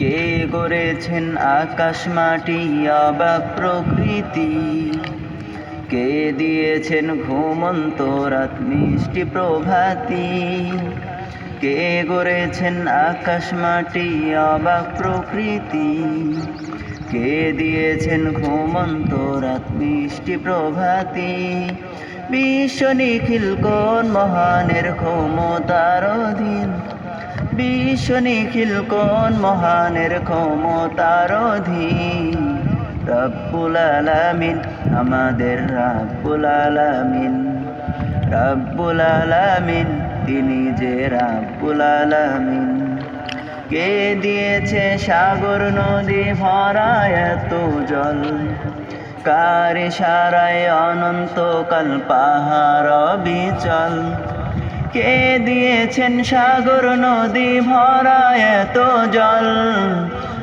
কে গড়েছেন আকাশ মাটি অবাক প্রকৃতি? কে দিয়েছেন ঘুমন্ত রাত মিষ্টি প্রভাতি? কে গড়েছেন আকাশ মাটি অবাক প্রকৃতি? কে দিয়েছেন ঘুমন্ত রাত মিষ্টি প্রভাতি? বিশ্ব নিখিল কোন মহানের ক্ষমতার অধীন? বিশ্ব নিখিল কোন মহানের ক্ষমতার অধীন। রব্বুল আলামিন আমাদের রাব্বুল আলামিন। রাব্বুল আলামিন তিনি যে রাব্বুল আলামিন। কে দিয়েছে সাগর নদী ভরা এত জল? কার সারায় অনন্তকাল পাহাড় বিচল কে দিয়েছেন সাগর নদী ভরা এত জল?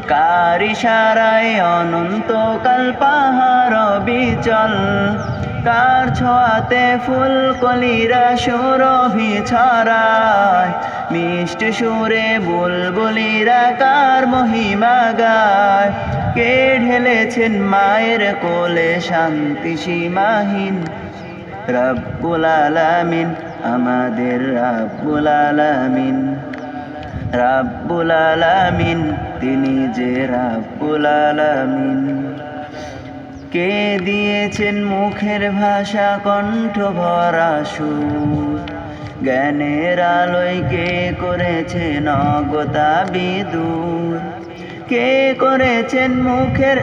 কার ইশারায় অনন্তকাল পাহাড় বিচল কার ছোঁয়াতে ফুল কলিরা সুরভি ছড়ায়? মিষ্টি সুরে বুলবুলিরা কার মহিমা গায়? কে ঢেলেছেন মায়ের কোলে শান্তি সীমাহীন? রব্বুল আলামিন আমাদের রাব্বুল আলামিন। রাব্বুল আলামিন, তিনি যে রাব্বুল আলামিন। কে দিয়েছেন মুখের ভাষা, কণ্ঠ ভরা সুর? জ্ঞানের আলোয় কে করেছেন অগতা বিদুর কে করেছেন মুখের